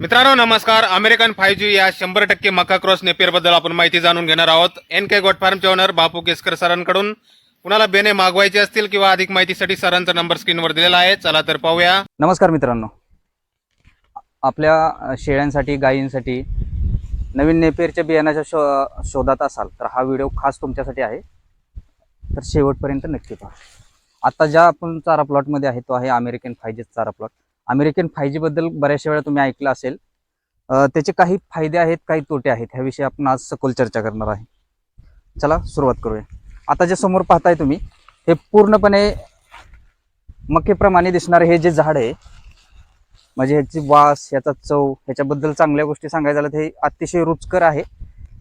मित्रांनो नमस्कार. American five जी या शंभर टक्के मका क्रॉस नेपियरबद्दल आपण माहिती जाणून घेणार आहोत. एन के गोट फार्मचे ओनर बापू केसकर सरांकडून. कुणाला बेने मागवायचे असतील किंवा अधिक माहितीसाठी सरांचा नंबर स्क्रीनवर दिलेला आहे. चला तर पाहूया. नमस्कार मित्रांनो. आपल्या शेळ्यांसाठी गायींसाठी नवीन नेपेरच्या बियाण्याच्या शो शोधात असाल तर हा व्हिडिओ खास तुमच्यासाठी आहे. तर शेवटपर्यंत नक्की पहा. आता ज्या आपण चारा प्लॉटमध्ये आहे तो आहे अमेरिकन फायजेस चारा प्लॉट अमेरिकन फाय जीबद्दल बऱ्याचशा वेळा तुम्ही ऐकलं असेल. त्याचे काही फायदे आहेत काही तोटे आहेत ह्याविषयी आपण आज सखोल चर्चा करणार आहे. चला सुरुवात करूया. आता जे समोर पाहताय तुम्ही हे पूर्णपणे मक्केप्रमाणे दिसणारे हे जे झाड आहे म्हणजे ह्याची वास ह्याचा चव ह्याच्याबद्दल चांगल्या गोष्टी सांगायच्या झालं तर हे अतिशय रुचकर आहे.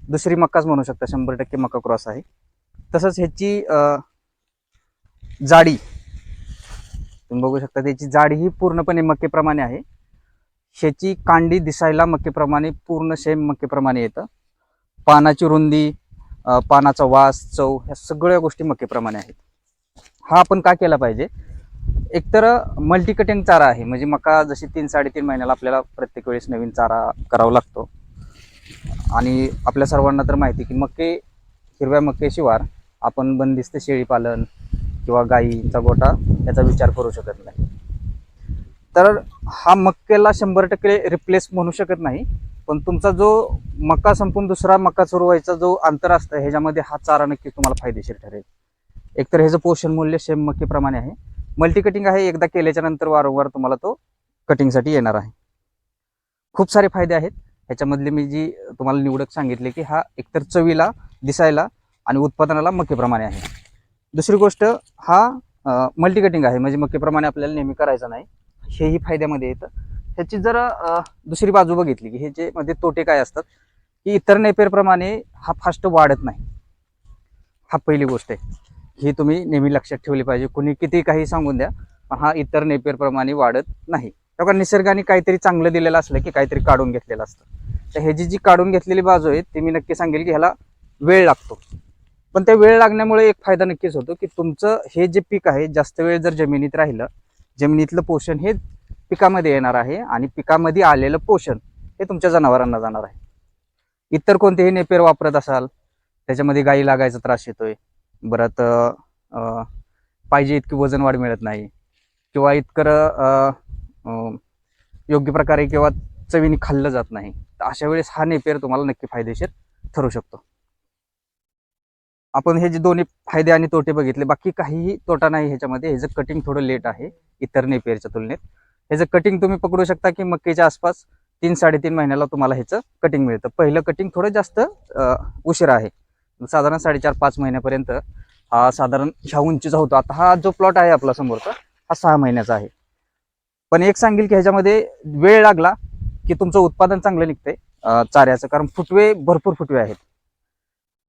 दुसरी मक्काच म्हणू शकता शंभर टक्के मका क्रॉस आहे. तसंच ह्याची जाडी तुम्ही बघू शकता त्याची जाडी ही पूर्णपणे मक्केप्रमाणे आहे. शेची कांडी दिसायला मक्केप्रमाणे पूर्ण सेम मक्केप्रमाणे येतं. पानाची रुंदी पानाचा वास चव ह्या सगळ्या गोष्टी मक्केप्रमाणे आहेत. हा आपण का केला पाहिजे? एकतर मल्टी कटिंग चारा आहे. म्हणजे मका जशी तीन साडेतीन महिन्याला आपल्याला प्रत्येक वेळेस नवीन चारा करावा लागतो. आणि आपल्या सर्वांना तर माहिती की मक्के हिरव्या मक्केशिवार आपण बंदिस्त शेळीपालन किंवा गाईचा गोटा याचा विचार करू शकत नाही. तर हा मक्केला शंभर टक्के रिप्लेस म्हणू शकत नाही पण तुमचा जो मका संपून दुसरा मका सुरू व्हायचा जो अंतर असतं ह्याच्यामध्ये हा चारा नक्कीच तुम्हाला फायदेशीर ठरेल. एकतर ह्याचं पोषण मूल्य शेम मक्केप्रमाणे आहे. मल्टी कटिंग आहे एकदा केल्याच्यानंतर वारंवार तुम्हाला तो कटिंगसाठी येणार आहे. खूप सारे फायदे आहेत. ह्याच्यामधले मी जी तुम्हाला निवडक सांगितले की हा एकतर चवीला दिसायला आणि उत्पादनाला मक्केप्रमाणे आहे. दुसरी गोष्ट हा मल्टी कटिंग आहे. म्हणजे मक्केप्रमाणे आपल्याला नेहमी करायचं नाही. हेही फायद्यामध्ये येतं. ह्याची जर दुसरी बाजू बघितली की ह्याचे मध्ये तोटे काय असतात की इतर नेपेरप्रमाणे हा फास्ट वाढत नाही. हा पहिली गोष्ट आहे. ही तुम्ही नेहमी लक्षात ठेवली पाहिजे. कुणी किती काही सांगून द्या पण हा इतर नेपेरप्रमाणे वाढत नाही. तेव्हा निसर्गाने काहीतरी चांगलं दिलेलं असलं की काहीतरी काढून घेतलेलं असतं. तर ह्याची जी काढून घेतलेली बाजू आहे ती मी नक्की सांगेल की ह्याला वेळ लागतो. पण त्या वेळ लागण्यामुळे एक फायदा नक्कीच होतो की तुमचं हे जे पीक आहे जास्त वेळ जर जमिनीत राहिलं जमिनीतलं पोषण हे पिकामध्ये येणार आहे आणि पिकामध्ये आलेलं पोषण हे तुमच्या जनावरांना जाणार आहे. इतर कोणतेही नेपेर वापरत असाल त्याच्यामध्ये गायी लागायचा त्रास येतोय परत पाहिजे इतकी वजन वाढ मिळत नाही किंवा इतकं योग्य प्रकारे किंवा चवीने खाल्लं जात नाही तर अशा वेळेस हा नेपेर तुम्हाला नक्की फायदेशीर ठरू शकतो. आपण हे जे दोन्ही फायदे आणि तोटे बघितले बाकी काहीही तोटा नाही ह्याच्यामध्ये. ह्याचं कटिंग थोडं लेट आहे इतर नेपियरच्या तुलनेत. ह्याचं कटिंग तुम्ही पकडू शकता की मक्कीच्या आसपास तीन साडेतीन महिन्याला तुम्हाला ह्याचं कटिंग मिळतं. पहिलं कटिंग थोडं जास्त उशीर उशिरा आहे. साधारण साडेचार पाच महिन्यापर्यंत हा साधारण ह्या उंचीचा होतो. आता हा जो प्लॉट आहे आपला समोरचा हा सहा महिन्याचा आहे. पण एक सांगेल की ह्याच्यामध्ये वेळ लागला की तुमचं उत्पादन चांगलं निघतंय चाऱ्याचं. कारण फुटवे भरपूर फुटवे आहेत.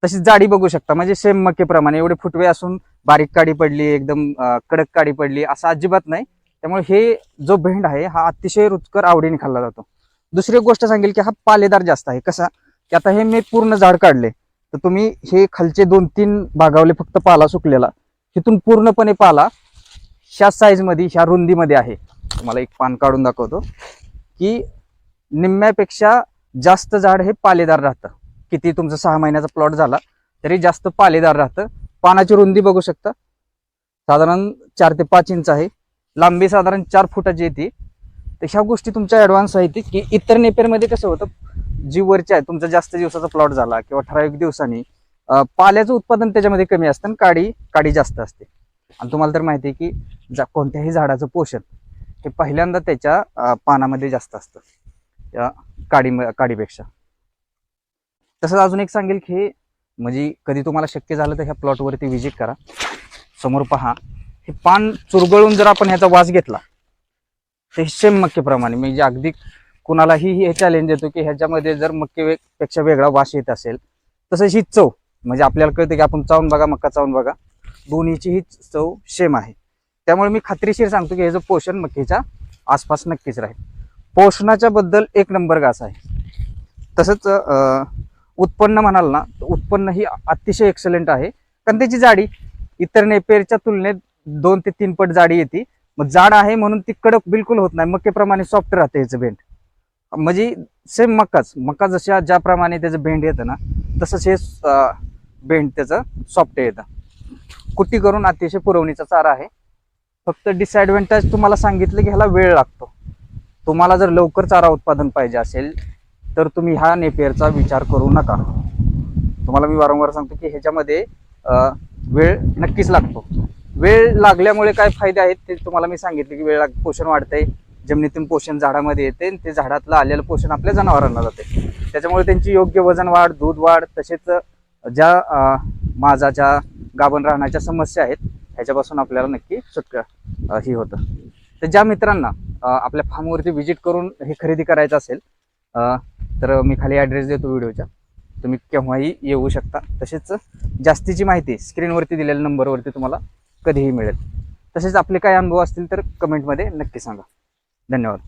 तशी जाडी बघू शकता. म्हणजे सेम मक्केप्रमाणे एवढे फुटवे असून बारीक काडी पडली एकदम कडक काडी पडली असं अजिबात नाही. त्यामुळे हे जो भेंड आहे हा अतिशय रुचकर आवडीने खाल्ला जातो. दुसरी गोष्ट सांगेल की हा पालेदार जास्त आहे. कसा? की आता हे मी पूर्ण झाड काढले. तर तुम्ही हे खालचे दोन तीन भागावले फक्त पाला सुकलेला. तिथून पूर्णपणे पाला ह्या साईजमध्ये ह्या रुंदीमध्ये आहे. तुम्हाला एक पान काढून दाखवतो. की निम्म्यापेक्षा जास्त झाड हे पालेदार राहतं. किती तुमचं सहा महिन्याचा प्लॉट झाला तरी जास्त पालेदार राहतं. पानाची रुंदी बघू शकता. साधारण चार ते पाच इंच आहे. लांबी साधारण चार फुटाची येते तर ह्या गोष्टी तुमच्या ॲडव्हान्स आहेत की इतर नेपेरमध्ये कसं होतं जी वरची आहे तुमचा जास्त दिवसाचा प्लॉट झाला किंवा ठराविक दिवसांनी पाल्याचं उत्पादन त्याच्यामध्ये कमी असतं आणि काडी काडी जास्त असते. आणि तुम्हाला तर माहिती आहे की जा कोणत्याही झाडाचं पोषण हे पहिल्यांदा त्याच्या पानामध्ये जास्त असतं. त्या काडी काडीपेक्षा. तसंच अजून एक सांगेल की म्हणजे कधी तुम्हाला शक्य झालं तर ह्या प्लॉटवरती व्हिजिट करा. समोर पहा. हे पान चुरगळून जर आपण ह्याचा वास घेतला तर सेम मक्केप्रमाणे म्हणजे अगदी कुणालाही हे चॅलेंज देतो की ह्याच्यामध्ये जर मक्केपेक्षा वेगळा वास येत असेल तसंच ही चव म्हणजे आपल्याला कळतं की आपण चावून बघा मक्का चावून बघा. दोन्हीची ही चव सेम आहे. त्यामुळे मी खात्रीशीर सांगतो की ह्याचं पोषण मक्कीच्या आसपास नक्कीच राहील. पोषणाच्या बद्दल एक नंबर गास आहे. तसंच उत्पन्न म्हणाल ना तर उत्पन्न ही अतिशय एक्सलंट आहे. कारण त्याची जाडी इतर नेपेरच्या तुलनेत दोन ते तीन पट जाडी येते. मग जाड आहे म्हणून ती कडक बिलकुल होत नाही. मक्केप्रमाणे सॉफ्ट राहते याचं भेंड म्हणजे सेम मकाच मका जशा ज्याप्रमाणे त्याचं भेंड येतं ना तसंच हे बेंड भेंड त्याचं सॉफ्ट येतं. कुट्टी करून अतिशय पुरवणीचा चारा आहे. फक्त डिसएडव्हान्टेज तुम्हाला सांगितलं की ह्याला वेळ लागतो. तुम्हाला जर लवकर चारा उत्पादन पाहिजे असेल तर तुम्ही ह्या नेपेअरचा विचार करू नका. तुम्हाला मी वारंवार सांगतो की ह्याच्यामध्ये वेळ नक्कीच लागतो. वेळ लागल्यामुळे काय फायदे आहेत ते तुम्हाला मी सांगितले की वेळ लाग पोषण वाढतंय. जमिनीतून पोषण झाडामध्ये येते आणि ते झाडातलं आलेलं पोषण आपल्या जनावरांना जाते. त्याच्यामुळे त्यांची योग्य वजन वाढ दूध वाढ तसेच ज्या माझा माझाच्या गाभण राहण्याच्या समस्या आहेत ह्याच्यापासून आपल्याला नक्की सुटका ही होतं. तर ज्या मित्रांना आपल्या फार्मवरती व्हिजिट करून हे खरेदी करायचं असेल तर मी खाली ॲड्रेस देतो व्हिडिओच्या. तुम्ही केव्हाही येऊ शकता. तसेच जास्तीची माहिती स्क्रीनवरती दिलेल्या नंबरवरती तुम्हाला कधीही मिळेल. तसेच आपले काय अनुभव असतील तर कमेंटमध्ये नक्की सांगा. धन्यवाद.